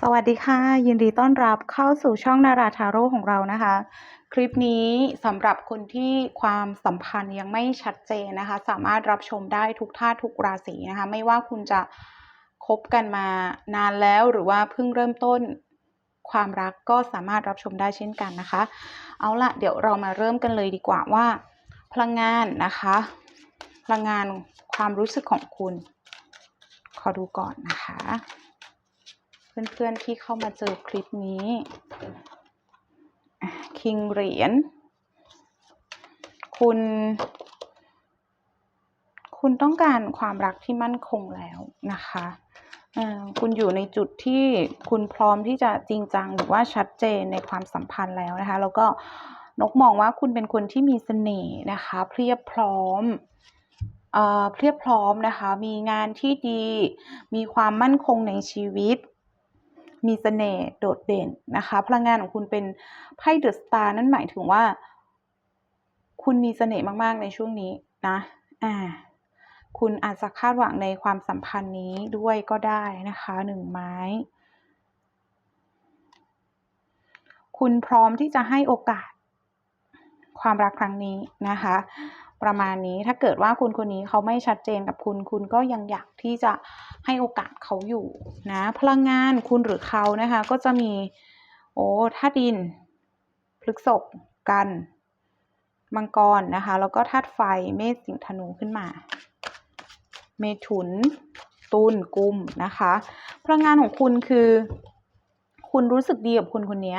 สวัสดีค่ะ ยินดีต้อนรับเข้าสู่ช่องนาราทาโร่ของเรานะคะ คลิปนี้สำหรับคนที่ความสัมพันธ์ยังไม่ชัดเจนนะคะ สามารถรับชมได้ทุกท่าทุกราศีนะคะ ไม่ว่าคุณจะคบกันมานานแล้วหรือว่าเพิ่งเริ่มต้นความรักก็สามารถรับชมได้เช่นกันนะคะ เอาละเดี๋ยวเรามาเริ่มกันเลยดีกว่าว่า พลังงานนะคะ พลังงานความรู้สึกของคุณ ขอดูก่อนนะคะ เพื่อนๆที่เข้ามาเจอคลิปนี้คิงเหรียญคุณ คุณต้องการความรักที่มั่นคงแล้วนะคะอ่อคุณอยู่ในจุดที่คุณพร้อมที่จะจริงจังหรือว่าชัดเจนในความสัมพันธ์แล้วนะคะ แล้วก็นกมองว่าคุณเป็นคนที่มีเสน่ห์นะคะเพรียบพร้อมเอ่อเพรียบพร้อมนะคะ มีงานที่ดี มีความมั่นคงในชีวิต มีเสน่ห์โดดเด่นนะคะ พลังงานของคุณเป็นไพ่เดอะสตาร์นั่นหมายถึงว่า คุณมีเสน่ห์มาก ๆ ในช่วงนี้นะอ่าคุณอาจจะคาดหวังในความสัมพันธ์นี้ด้วยก็ได้นะคะหนึ่งไม้ คุณพร้อมที่จะให้โอกาสความรักครั้งนี้นะคะ ประมาณนี้ถ้าเกิดว่าคุณคนนี้เขาไม่ชัดเจนกับคุณ คุณก็ยังอยากที่จะให้โอกาสเขาอยู่นะ พลังงานคุณหรือเขานะคะ ก็จะมีโอ้ธาตุดินพฤกษบกันมังกรนะคะ แล้วก็ธาตุไฟเมษสิงธนูขึ้นมา เมถุน ตุลกุมนะคะ พลังงานของคุณคือ คุณรู้สึกดีกับคุณคนนี้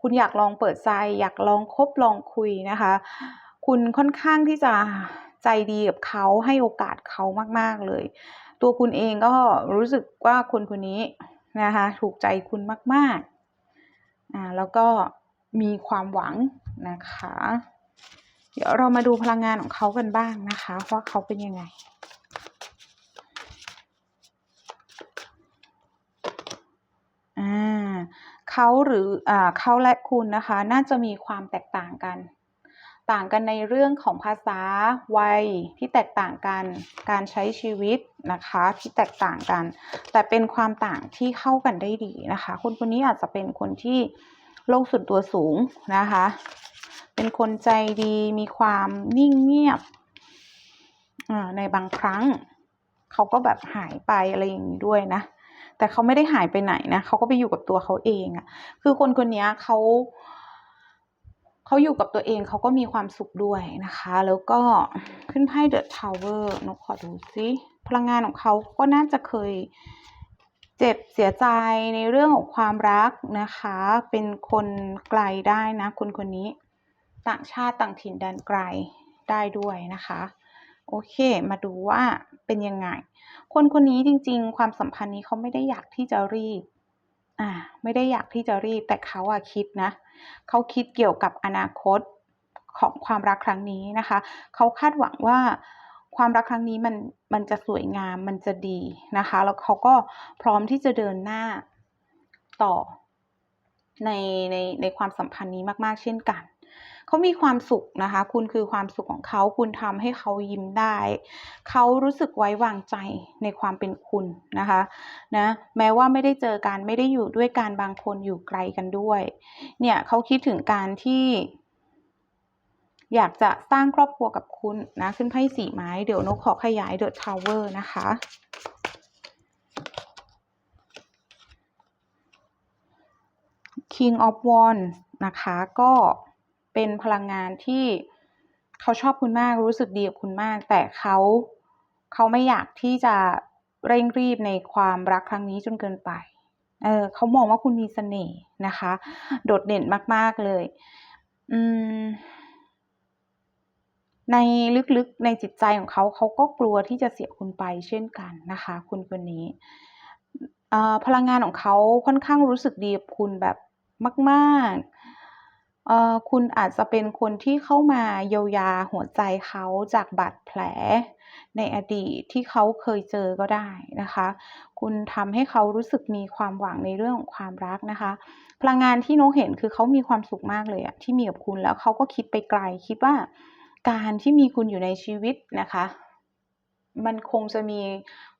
คุณอยากลองเปิดใจอยากลองคบลองคุยนะคะ คุณค่อนข้างที่จะใจดีกับเขาให้โอกาสเขามาก ๆ เลย ตัวคุณเองก็รู้สึกว่าคนคนนี้นะคะถูกใจคุณมากๆอ่าแล้วก็มีความหวังนะคะ เดี๋ยวเรามาดูพลังงานของเขากันบ้างนะคะว่าเขาเป็นยังไงอ่าเขาหรืออ่าเขาและคุณนะคะ น่าจะมีความแตกต่างกัน ต่างกันในเรื่องของภาษาวัยที่แตกต่างกัน การใช้ชีวิตนะคะที่แตกต่างกัน แต่เป็นความต่างที่เข้ากันได้ดีนะคะ คนคนนี้อาจจะเป็นคนที่โลกส่วนตัวสูงนะคะ เป็นคนใจดีมีความนิ่งเงียบในบางครั้ง เขาก็แบบหายไปอะไรอย่างนี้ด้วยนะ แต่เขาไม่ได้หายไปไหนนะเขาก็ไปอยู่กับตัวเขาเองอะคือคนคนนี้เขาเขาอยู่กับตัวเองเขาก็มีความสุขด้วยนะคะ แล้วก็ขึ้นไพ่เดอะทาวเวอร์นกขอดูซิพลังงานของเขาก็น่าจะเคยเจ็บเสียใจในเรื่องของความรักนะคะ เป็นคนไกลได้นะ คนคนนี้ ต่างชาติต่างถิ่นแดนไกลได้ด้วยนะคะ โอเค มาดูว่าเป็นยังไง คนคนนี้จริง ๆ ความสัมพันธ์นี้เขาไม่ได้อยากที่จะรีบ อ่าไม่ได้อยากที่จะรีบแต่เขาอะคิดนะเขาคิดเกี่ยวกับอนาคตของความรักครั้งนี้นะคะเขาคาดหวังว่าความรักครั้งนี้มันมันจะสวยงามมันจะดีนะคะ แล้วเขาก็พร้อมที่จะเดินหน้าต่อในในในความสัมพันธ์นี้มาก ๆ เช่นกัน เขามีความสุขนะคะ คุณคือความสุขของเขา คุณทำให้เขายิ้มได้ เขารู้สึกไว้วางใจในความเป็นคุณนะคะนะแม้ว่าไม่ได้เจอกันไม่ได้อยู่ด้วยกันบางคนอยู่ไกลกันด้วย เนี่ยเขาคิดถึงการที่อยากจะสร้างครอบครัวกับคุณนะ ขึ้นไพ่สี่ไม้ เดี๋ยวนกขอขยายเดอะทาวเวอร์นะคะ King of Wands นะคะก็ เป็นพลังงานที่เขาชอบคุณมากรู้สึกดีกับคุณมาก แต่เขาเขาไม่อยากที่จะเร่งรีบในความรักครั้งนี้จนเกินไปเออเขามองว่าคุณมีเสน่ห์นะคะ โดดเด่นมาก ๆ เลย อืม ในลึกๆในจิตใจของเขาเขาก็กลัวที่จะเสียคุณไปเช่นกันนะคะ คุณคนนี้ออพลังงานของเขาค่อนข้างรู้สึกดีกับคุณแบบมาก อ่อคุณอาจจะเป็นคนที่เข้ามาเยียวยาหัวใจเขาจากบาดแผลในอดีตที่เขาเคยเจอก็ได้นะคะ คุณทำให้เขารู้สึกมีความหวังในเรื่องของความรักนะคะ พลังงานที่นกเห็นคือเขามีความสุขมากเลยอะที่มีกับคุณแล้วเขาก็คิดไปไกลคิดว่าการที่มีคุณอยู่ในชีวิตนะคะ มันคงจะมี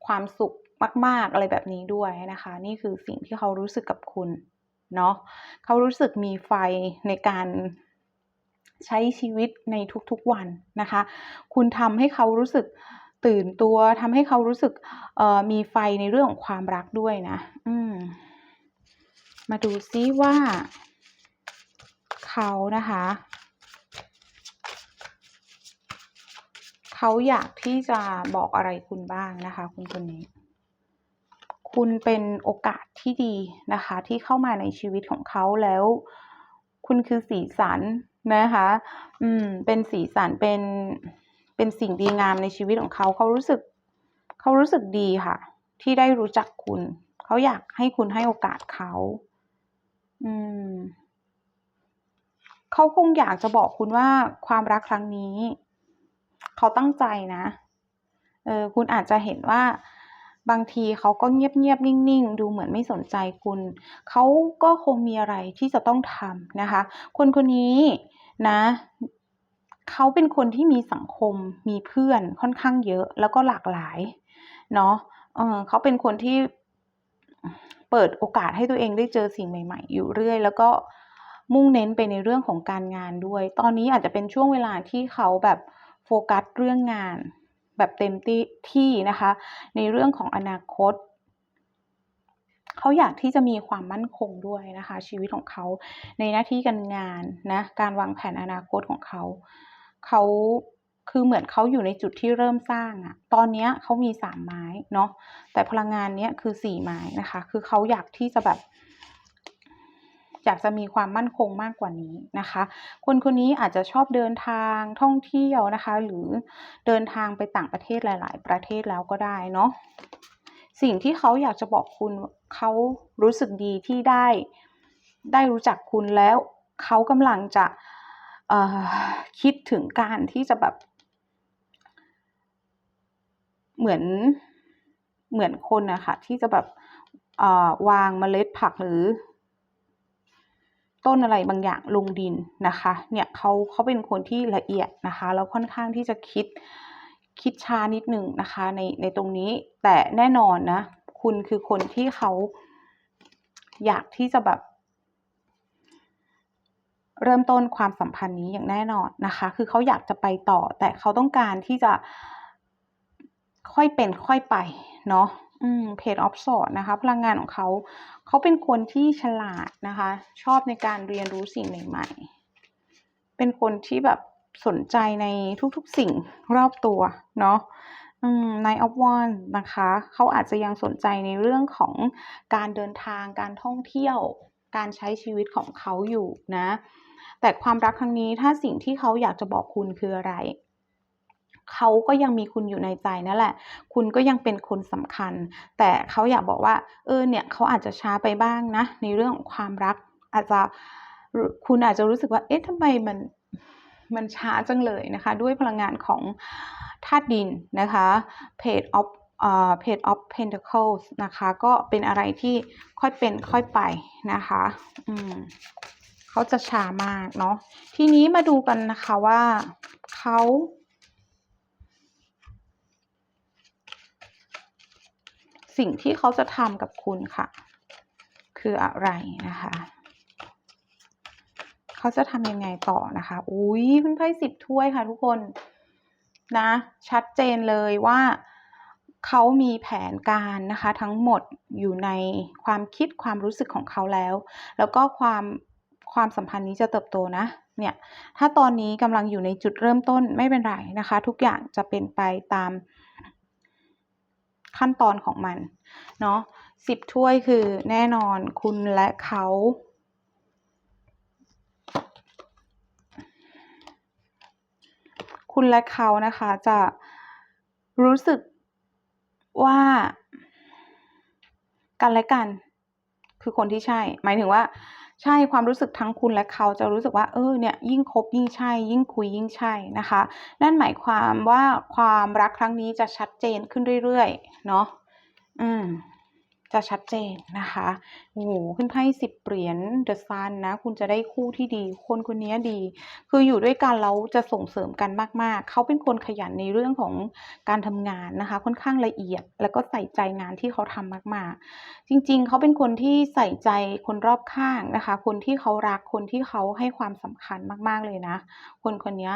ความสุขมาก ๆ อะไรแบบนี้ด้วยนะคะ นี่คือสิ่งที่เขารู้สึกกับคุณ เนาะเขารู้สึกมีไฟในการใช้ชีวิตในทุกๆวันนะคะ คุณทำให้เขารู้สึกตื่นตัวทำให้เขารู้สึกมีไฟในเรื่องของความรักด้วยนะอืมมาดูซิว่าเขานะคะเขาอยากที่จะบอกอะไรคุณบ้างนะคะ คุณคนนี้ คุณเป็นโอกาส ที่ดีนะคะ ที่เข้ามาในชีวิตของเขาแล้ว คุณคือสีสันนะคะ อืม เป็นสีสันเป็นเป็นสิ่งดีงามในชีวิตของเขา เขารู้สึก เขารู้สึกดีค่ะ ที่ได้รู้จักคุณ เขาอยากให้คุณให้โอกาสเขา อืมเขาคงอยากจะบอกคุณว่าความรักครั้งนี้ เขาตั้งใจนะ เออ คุณอาจจะเห็นว่า บางทีเขาก็เงียบๆนิ่งๆ ดูเหมือนไม่สนใจคุณ เขาก็คงมีอะไรที่จะต้องทำนะคะ คนคนนี้นะเขาเป็นคนที่มีสังคมมีเพื่อนค่อนข้างเยอะแล้วก็หลากหลายเนาะเเขาเป็นคนที่เปิดโอกาสให้ตัวเองได้เจอสิ่งใหม่ ๆ อยู่เรื่อย แล้วก็มุ่งเน้นไปในเรื่องของการงานด้วย ตอนนี้อาจจะเป็นช่วงเวลาที่เขาแบบโฟกัสเรื่องงาน แบบเต็มที่ที่นะคะ ในเรื่องของอนาคต เขาอยากที่จะมีความมั่นคงด้วยนะคะ ชีวิตของเขาในหน้าที่การงานนะการวางแผนอนาคตของเขาเขาคือเหมือนเขาอยู่ในจุดที่เริ่มสร้างอะตอนนี้เขามีสามไม้เนาะแต่พลังงานเนี้ยคือสี่ไม้นะคะ คือเขาอยากที่จะแบบ อยากจะมีความมั่นคงมากกว่านี้นะคะ คนคนนี้อาจจะชอบเดินทางท่องเที่ยวนะคะ หรือเดินทางไปต่างประเทศหลาย ๆ ประเทศแล้วก็ได้เนาะสิ่งที่เขาอยากจะบอกคุณเขารู้สึกดีที่ได้ได้รู้จักคุณแล้วเขากำลังจะคิดถึงการที่จะแบบเหมือนเหมือนคนอะค่ะที่จะแบบวางเมล็ดผักหรือ ต้นอะไรบางอย่างลงดินนะคะ เนี่ยเขาเขาเป็นคนที่ละเอียดนะคะ แล้วค่อนข้างที่จะคิดคิดช้านิดหนึ่งนะคะในในตรงนี้ แต่แน่นอนนะ คุณคือคนที่เขาอยากที่จะแบบ เริ่มต้นความสัมพันธ์นี้อย่างแน่นอนนะคะ คือเขาอยากจะไปต่อ แต่เขาต้องการที่จะค่อยเป็นค่อยไปเนาะอืมเพจออฟสอดนะคะ พลังงานของเขา เขาเป็นคนที่ฉลาดนะคะ ชอบในการเรียนรู้สิ่งใหม่ๆ เป็นคนที่แบบสนใจในทุกๆสิ่งรอบตัวเนาะอืมในออฟวอนนะคะเขาอาจจะยังสนใจในเรื่องของการเดินทางการท่องเที่ยว การใช้ชีวิตของเขาอยู่นะ แต่ความรักครั้งนี้ถ้าสิ่งที่เขาอยากจะบอกคุณคืออะไร เขาก็ยังมีคุณอยู่ในใจนั่นแหละ คุณก็ยังเป็นคนสำคัญ แต่เขาอยากบอกว่า เออเนี่ยเขาอาจจะช้าไปบ้างนะ ในเรื่องของความรัก อาจจะคุณอาจจะรู้สึกว่า เอ๊ะทำไมมันมันช้าจังเลยนะคะ ด้วยพลังงานของธาตุดินนะคะ Page of เอ่อ Page of Pentacles นะคะ ก็เป็นอะไรที่ค่อยเป็นค่อยไปนะคะอืมเขาจะช้ามากเนาะทีนี้มาดูกันนะคะว่าเขา สิ่งที่เขาจะทำกับคุณค่ะ คืออะไรนะคะ เขาจะทำยังไงต่อนะคะ อุ้ยเพื่อนไพ่สิบถ้วยค่ะทุกคนนะ ชัดเจนเลยว่าเขามีแผนการนะคะ ทั้งหมดอยู่ในความคิดความรู้สึกของเขาแล้ว แล้วก็ความความสัมพันธ์นี้จะเติบโตนะ เนี่ย ถ้าตอนนี้กำลังอยู่ในจุดเริ่มต้นไม่เป็นไรนะคะ ทุกอย่างจะเป็นไปตาม ขั้นตอนของมันเนาะสิบถ้วยคือแน่นอนคุณและเขาคุณและเขานะคะจะรู้สึกว่ากันและกัน คือคนที่ใช่ หมายถึงว่า ใช่ความรู้สึกทั้งคุณและเขาจะรู้สึกว่าเออเนี่ยยิ่งคบยิ่งใช่ ยิ่งคุยยิ่งใช่นะคะ นั่นหมายความว่าความรักครั้งนี้จะชัดเจนขึ้นเรื่อยๆ เนาะอืม จะชัดเจนนะคะโอ้โหขึ้นไพ่สิบเหรียญเดอะซันนะ คุณจะได้คู่ที่ดี คนคนนี้ดี คืออยู่ด้วยกันแล้วจะส่งเสริมกันมากๆ เขาเป็นคนขยันในเรื่องของการทำงานนะคะ ค่อนข้างละเอียด แล้วก็ใส่ใจงานที่เขาทำมากๆ จริง ๆ เขาเป็นคนที่ใส่ใจคนรอบข้างนะคะ คนที่เขารัก คนที่เขาให้ความสำคัญมาก ๆเลยนะ คนคนนี้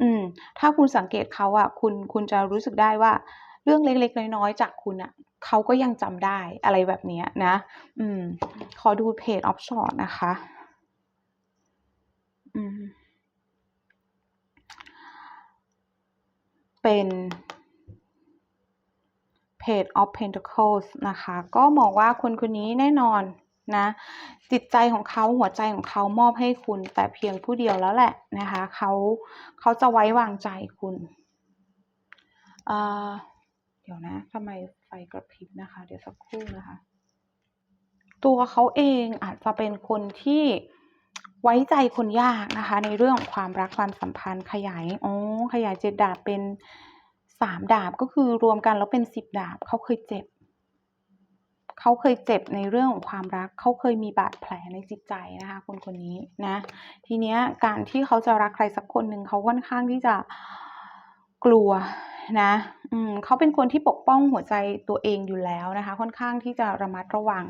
อืม ถ้าคุณสังเกตเขาอะคุณคุณจะรู้สึกได้ว่าเรื่องเล็กๆ น้อยๆ จากคุณน่ะ เขาก็ยังจำได้อะไรแบบนี้นะ อืม ขอดู Page of Swords นะคะ อืม เป็น Page of Pentacles นะคะ ก็มองว่าคนคนนี้แน่นอนนะจิตใจของเขาหัวใจของเขามอบให้คุณ แต่เพียงผู้เดียวแล้วแหละนะคะเขาเขาจะไว้วางใจคุณอ่าเดี๋ยวนะทำไม ไฟกระพริบนะคะ เดี๋ยวสักครู่นะคะ ตัวเขาเองอาจจะเป็นคนที่ไว้ใจคนยากนะคะ ในเรื่องของความรักความสัมพันธ์ขยายอ๋อขยาย7ดดาบเป็น3ดาบก็คือรวมกันแล้วเป็น10ดาบเขาเคยเจ็บเขาเคยเจ็บในเรื่องของความรัก เขาเคยมีบาดแผลในจิตใจนะคะ คนคนนี้นะ ทีเนี้ยการที่เขาจะรักใครสักคนหนึ่งเขาค่อนข้างที่จะกลัว นะเขาเป็นคนที่ปกป้องหัวใจตัวเองอยู่แล้วนะคะ ค่อนข้างที่จะระมัดระวัง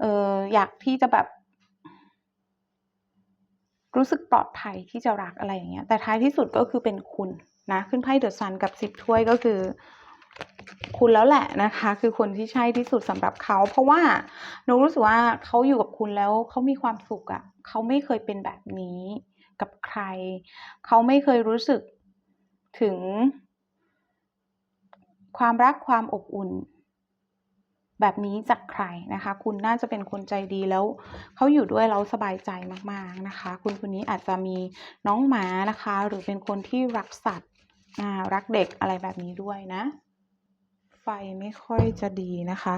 เอออยากที่จะแบบรู้สึกปลอดภัยที่จะรักอะไรอย่างเงี้ย แต่ท้ายที่สุดก็คือเป็นคุณนะ ขึ้นไพ่ The Sun กับ10ถ้วยก็คือ คุณแล้วแหละนะคะ คือคนที่ใช่ที่สุดสำหรับเขา เพราะว่านกรู้สึกว่าเขาอยู่กับคุณแล้วเขามีความสุขอะเขาไม่เคยเป็นแบบนี้กับใคร เขาไม่เคยรู้สึกถึง ความรักความอบอุ่น แบบนี้จากใครนะคะ คุณน่าจะเป็นคนใจดีแล้วเขาอยู่ด้วยแล้วสบายใจมากๆนะคะ คุณคนนี้อาจจะมีน้องหมานะคะ หรือเป็นคนที่รักสัตว์รักเด็กอะไรแบบนี้ด้วยนะ ไฟไม่ค่อยจะดีนะคะ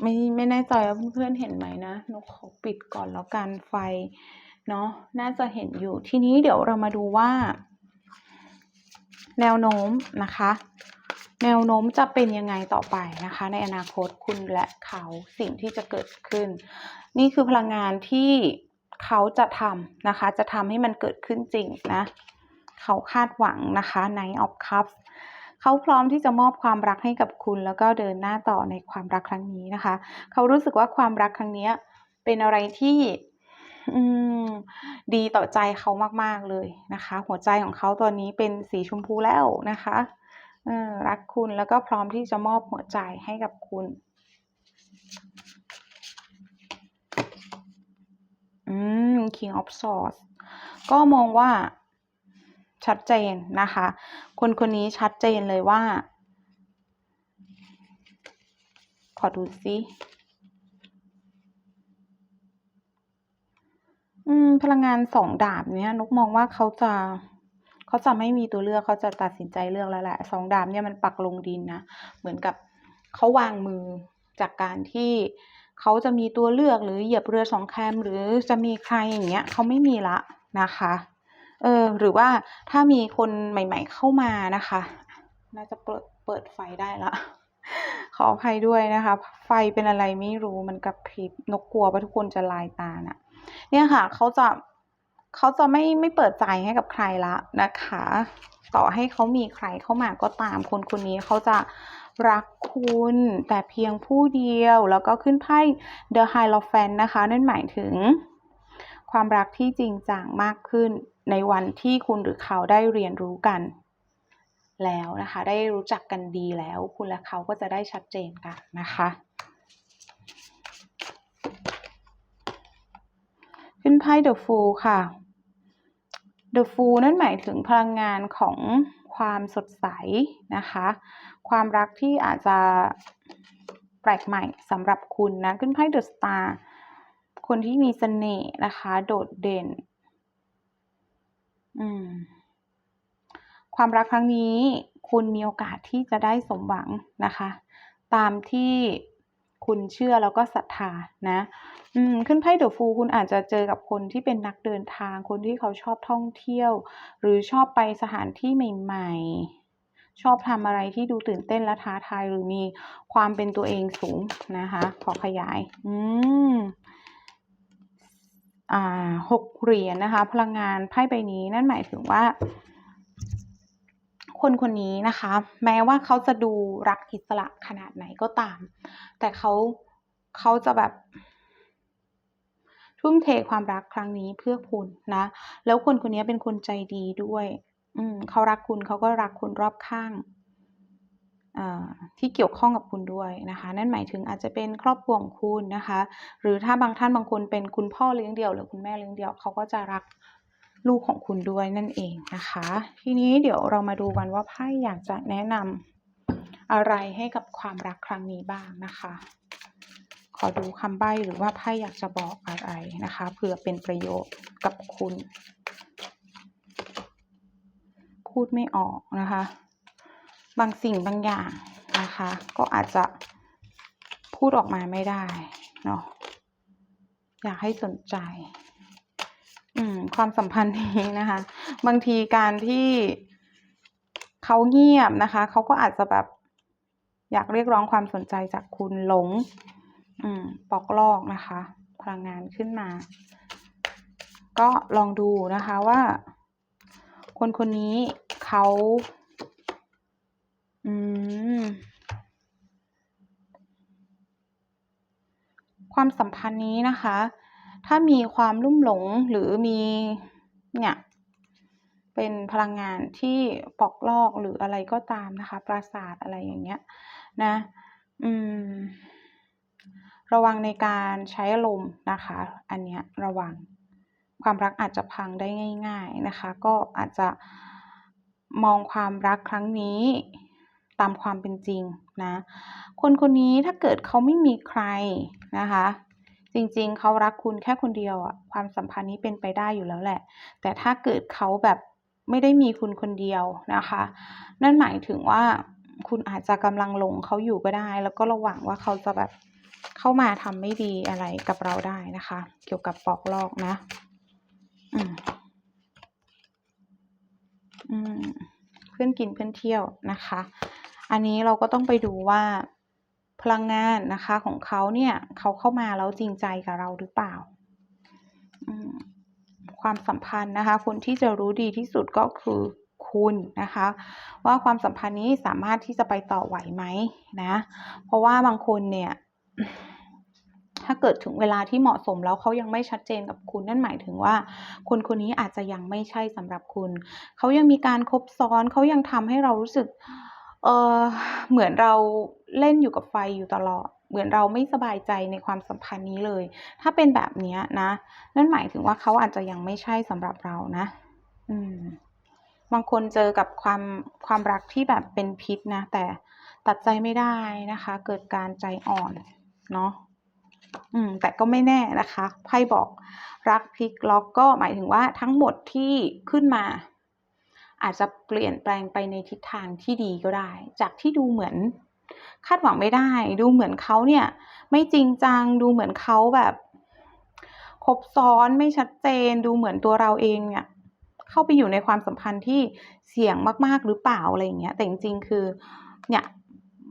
ไม่ไม่แน่ใจว่าเพื่อนๆเห็นไหมนะนกขอปิดก่อนแล้วกันไฟเนาะน่าจะเห็นอยู่ทีนี้เดี๋ยวเรามาดูว่า แนวโน้มนะคะ แนวโน้มจะเป็นยังไงต่อไปนะคะ ในอนาคตคุณและเขาสิ่งที่จะเกิดขึ้น นี่คือพลังงานที่เขาจะทำนะคะ จะทำให้มันเกิดขึ้นจริงนะเขาคาดหวังนะคะ Knight of Cups เขาพร้อมที่จะมอบความรักให้กับคุณ แล้วก็เดินหน้าต่อในความรักครั้งนี้นะคะ เขารู้สึกว่าความรักครั้งนี้เป็นอะไรที่ดีต่อใจเขามาก ๆ เลยนะคะ หัวใจของเขาตอนนี้เป็นสีชมพูแล้วนะคะ รักคุณแล้วก็พร้อมที่จะมอบหัวใจให้กับคุณ อืม King of Swords ก็มองว่าชัดเจนนะคะ คนคนนี้ชัดเจนเลยว่า ขอดูซิอืมพลังงาน2ดาบเนี้ยนกมองว่าเขาจะ เขาจะไม่มีตัวเลือกเขาจะตัดสินใจเลือกแล้วแหละ2ดาบเนี่ยมันปักลงดินนะเหมือนกับเขาวางมือจากการที่เขาจะมีตัวเลือกหรือเหยียบเรือสองแคมหรือจะมีใครอย่างเงี้ยเขาไม่มีล้วนะคะเออหรือว่าถ้ามีคนใหม่ ๆ เข้ามานะคะ น่าจะเปิดเปิดไฟได้ล้วขออภัยด้วยนะคะ ไฟเป็นอะไรไม่รู้มันกระพริบนกกลัวว่าทุกคนจะลายตาน่ะ เนี่ยค่ะเขาจะ เขาจะไม่ไม่เปิดใจให้กับใครแล้วนะคะ ต่อให้เขามีใครเข้ามาก็ตามคนคนนี้เขาจะรักคุณแต่เพียงผู้เดียวแล้วก็ขึ้นไพ่ The Hierophant นะคะ นั่นหมายถึง ความรักที่จริงจังมากขึ้นในวันที่คุณหรือเขาได้เรียนรู้กัน แล้วนะคะ ได้รู้จักกันดีแล้ว คุณและเขาก็จะได้ชัดเจนกันนะคะขึ้นไพ่ The Fool ค่ะ The Fool นั่นหมายถึงพลังงานของความสดใสนะคะ ความรักที่อาจจะแปลกใหม่สำหรับคุณนะ ขึ้นไพ่ The Star คนที่มีเสน่ห์นะคะ โดดเด่น อืม ความรักครั้งนี้ คุณมีโอกาสที่จะได้สมหวังนะคะ ตามที่ คุณเชื่อแล้วก็ศรัทธานะ อืม ขึ้นไพ่ The Fool คุณอาจจะเจอกับคนที่เป็นนักเดินทาง คนที่เขาชอบท่องเที่ยว หรือชอบไปสถานที่ใหม่ ๆ ชอบทำอะไรที่ดูตื่นเต้นและท้าทายหรือมีความเป็นตัวเองสูงนะคะ ขอขยาย อืมอ่าหกเหรียญนะคะ พลังงานไพ่ใบนี้นั่นหมายถึงว่า คนคนนี้นะคะ แม้ว่าเขาจะดูรักอิสระขนาดไหนก็ตาม แต่เขาเขาจะแบบ ทุ่มเทความรักครั้งนี้เพื่อคุณนะ แล้วคนคนนี้เป็นคนใจดีด้วย อืมเขารักคุณเขาก็รักคุณรอบข้างที่เกี่ยวข้องกับคุณด้วยนะคะ นั่นหมายถึงอาจจะเป็นครอบครัวของคุณนะคะ หรือถ้าบางท่านบางคนเป็นคุณพ่อเลี้ยงเดี่ยวหรือคุณแม่เลี้ยงเดี่ยวเขาก็จะรัก ลูกของคุณด้วยนั่นเองนะคะ ทีนี้เดี๋ยวเรามาดูกันว่าไพ่อยากจะแนะนำอะไรให้กับความรักครั้งนี้บ้างนะคะ ขอดูคำใบ้หรือว่าไพ่อยากจะบอกอะไรนะคะเผื่อเป็นประโยชน์กับคุณ พูดไม่ออกนะคะ บางสิ่งบางอย่างนะคะ ก็อาจจะพูดออกมาไม่ได้เนาะอยากให้สนใจ อืม ความสัมพันธ์นี้นะคะ บางทีการที่เขาเงียบนะคะ เขาก็อาจจะแบบอยากเรียกร้องความสนใจจากคุณหลง อืม ปอกลอกนะคะ พลังงานขึ้นมา ก็ลองดูนะคะว่า คนคนนี้เขาอืม ความสัมพันธ์นี้นะคะ ถ้ามีความลุ่มหลงหรือมีเนี่ยเป็นพลังงานที่ปอกลอกหรืออะไรก็ตามนะคะ ปราสาทอะไรอย่างเงี้ยนะอืมระวังในการใช้อารมนะคะ อันเนี้ยระวังความรักอาจจะพังได้ง่าย ๆนะคะ ก็อาจจะมองความรักครั้งนี้ตามความเป็นจริงนะ คนคนนี้ถ้าเกิดเขาไม่มีใครนะคะ จริงๆ เขารักคุณแค่คนเดียวอะความสัมพันธ์นี้เป็นไปได้อยู่แล้วแหละ แต่ถ้าเกิดเขาแบบไม่ได้มีคุณคนเดียวนะคะ นั่นหมายถึงว่าคุณอาจจะกำลังหลงเขาอยู่ก็ได้ แล้วก็ระวังว่าเขาจะแบบเข้ามาทำไม่ดีอะไรกับเราได้นะคะ เกี่ยวกับปอกลอกนะ อืมอืมเพื่อนกินเพื่อนเที่ยวนะคะ อันนี้เราก็ต้องไปดูว่า พลังงานนะคะของเขาเนี่ยเขาเข้ามาแล้วจริงใจกับเราหรือเปล่า ความสัมพันธ์นะคะ คนที่จะรู้ดีที่สุดก็คือคุณนะคะ ว่าความสัมพันธ์นี้สามารถที่จะไปต่อไหวไหมนะ เพราะว่าบางคนเนี่ยถ้าเกิดถึงเวลาที่เหมาะสมแล้วเขายังไม่ชัดเจนกับคุณนั่นหมายถึงว่า คนคนนี้อาจจะยังไม่ใช่สำหรับคุณ เขายังมีการคบซ้อนเขายังทำให้เรารู้สึกเออเหมือนเรา เล่นอยู่กับไฟอยู่ตลอด เหมือนเราไม่สบายใจในความสัมพันธ์นี้เลย ถ้าเป็นแบบนี้นะ นั่นหมายถึงว่าเขาอาจจะยังไม่ใช่สำหรับเรานะ อืม บางคนเจอกับความความรักที่แบบเป็นพิษนะ แต่ตัดใจไม่ได้นะคะ เกิดการใจอ่อน เนาะอืม แต่ก็ไม่แน่นะคะไพ่บอกรักพลิกล็อกก็หมายถึงว่าทั้งหมดที่ขึ้นมา อาจจะเปลี่ยนแปลงไปในทิศทางที่ดีก็ได้ จากที่ดูเหมือน คาดหวังไม่ได้ ดูเหมือนเขาเนี่ย ไม่จริงจังดูเหมือนเขาแบบคบซ้อนไม่ชัดเจน ดูเหมือนตัวเราเองเนี่ยเข้าไปอยู่ในความสัมพันธ์ที่เสี่ยงมาก ๆ หรือเปล่าอะไรอย่างเงี้ยแต่จริงๆคือเนี่ย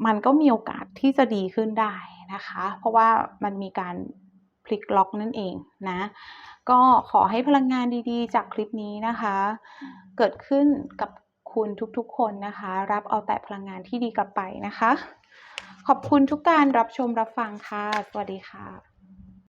มันก็มีโอกาสที่จะดีขึ้นได้นะคะ เพราะว่ามันมีการพลิกล็อกนั่นเองนะ ก็ขอให้พลังงานดีๆ จากคลิปนี้นะคะ เกิดขึ้นกับคุณทุกๆคนนะคะ รับเอาแต่พลังงานที่ดีกลับไปนะคะ ขอบคุณทุกการรับชมรับฟังค่ะ สวัสดีค่ะ